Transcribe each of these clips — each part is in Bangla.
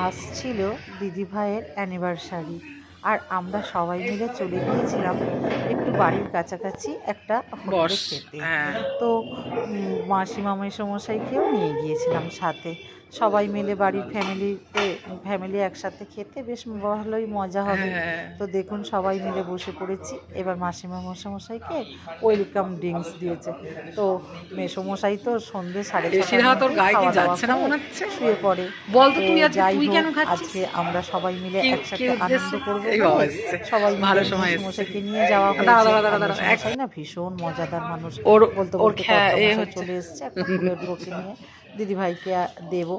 আজ ছিল দিদিভাইয়ের অ্যানিভার্সারি। আর আমরা সবাই মিলে চলে গিয়েছিলাম একটু বাড়ির কাছাকাছি একটা হোটেলে খেতে হ্যাঁ তো উম, মাসিমা মেসমশাইকেও নিয়ে গিয়েছিলাম সাথে সবাই মিলে বাড়ির ফ্যামিলিতে ফ্যামিলি একসাথে খেতে বেশ ভালোই মজা হবে হ্যাঁ। তো দেখুন সবাই মিলে বসে পড়েছি এবার মাসিমা মশামশাইকে ওয়েলকাম ড্রিঙ্কস দিয়েছে তো মেসমশাই তো সন্ধে সাড়ে? শুয়ে পড়ে যাই হোক? আজকে আমরা সবাই মিলে একসাথে? আনন্দ করব এই বলে বাবা এসছে। সবাই ভালো সময় এসছে। নিয়ে যাওয়া হয়েছে না ভীষণ মজাদার মানুষ ওর- বলতে ওর। চলে এসছে ফুলের নিয়ে দিদিভাইকে দেব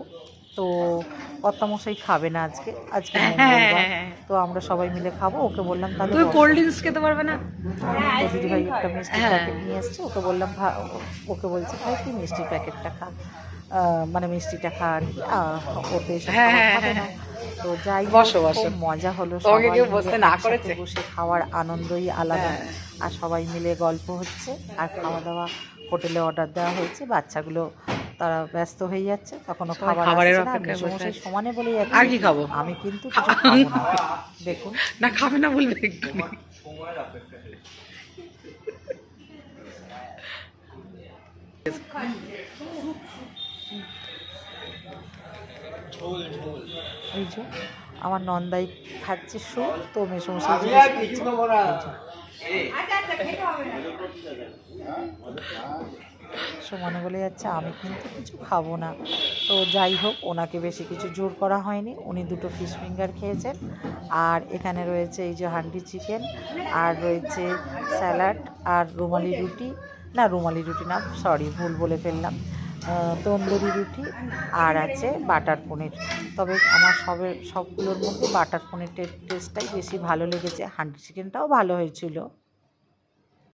তো কর্তামশাই খাবে না আজকে আজকে মঙ্গলবার হ্যাঁ। তো আমরা সবাই মিলে খাব ওকে বললাম তাহলে কোল্ড ড্রিঙ্কস খেতে পারবে না তো দিদিভাই একটা মিষ্টির হ্যাঁ। প্যাকেট নিয়ে এসছে ওকে বললাম ওকে বলছি ভাই তুই মিষ্টির প্যাকেটটা খা মানে মিষ্টিটা খা আর কি ওতে হ্যাঁ, হ্যাঁ, খাবে না হ্যাঁ। তো যাই বসো, বসো। মজা হলো সবাই কেউ না করেছে? বসে খাওয়ার আনন্দই আলাদা হ্যাঁ। আর সবাই মিলে গল্প হচ্ছে আর খাওয়া দাওয়া হোটেলে অর্ডার দেওয়া হয়েছে বাচ্চাগুলো তারা ব্যস্ত হয়ে যাচ্ছে তখনও খাবার খাবারের বসে আছে। সমানে বলে যাচ্ছে আর কি খাব? আমি কিন্তু দেখুন না খাবে না বলবে এক্ষুনি এই যে আমার নন্দাই খাচ্ছে সুপ তো মেসমশাই করছে, সমানে বলে যাচ্ছে আমি কিন্তু কিছু খাব না। তো যাই হোক ওনাকে বেশি কিছু জোর করা হয়নি। উনি দুটো ফিশ ফিঙ্গার খেয়েছেন। আর এখানে রয়েছে এই যে হান্ডি চিকেন আর রয়েছে স্যালাড আর রুমালি রুটি। না রুমালি রুটি না সরি ভুল বলে ফেললাম। তন্দুরি রুটি আর আছে বাটার পনির। তবে আমার সবের সবগুলোর মধ্যে বাটার পনিরের টেস্টটাই বেশি ভালো লেগেছে। হান্ডি চিকেনটাও ভালো হয়েছিল।